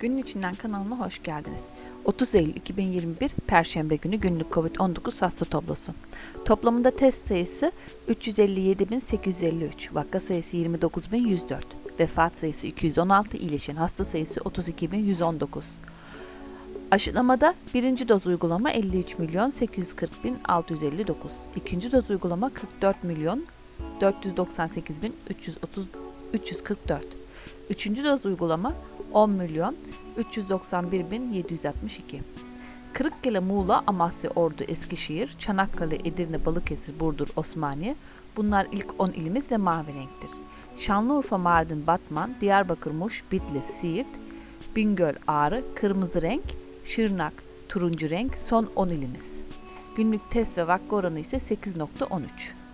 Günün içinden kanalına hoş geldiniz. 30 Eylül 2021 Perşembe günü günlük COVID-19 hasta tablosu. Toplamında test sayısı 357.853, vaka sayısı 29.104, vefat sayısı 216, iyileşen hasta sayısı 32.119. Aşılamada birinci doz uygulama 53 milyon 840 bin 659. İkinci doz uygulama 44 milyon 498 bin 330 344. Üçüncü doz uygulama 10 milyon 391 bin 762. Kırıkkale, Muğla, Amasya, Ordu, Eskişehir, Çanakkale, Edirne, Balıkesir, Burdur, Osmaniye bunlar ilk 10 ilimiz ve mavi renktir. Şanlıurfa, Mardin, Batman, Diyarbakır, Muş, Bitlis, Siirt, Bingöl, Ağrı, kırmızı renk, Şırnak, turuncu renk son 10 ilimiz. Günlük test ve vaka oranı ise 8.13.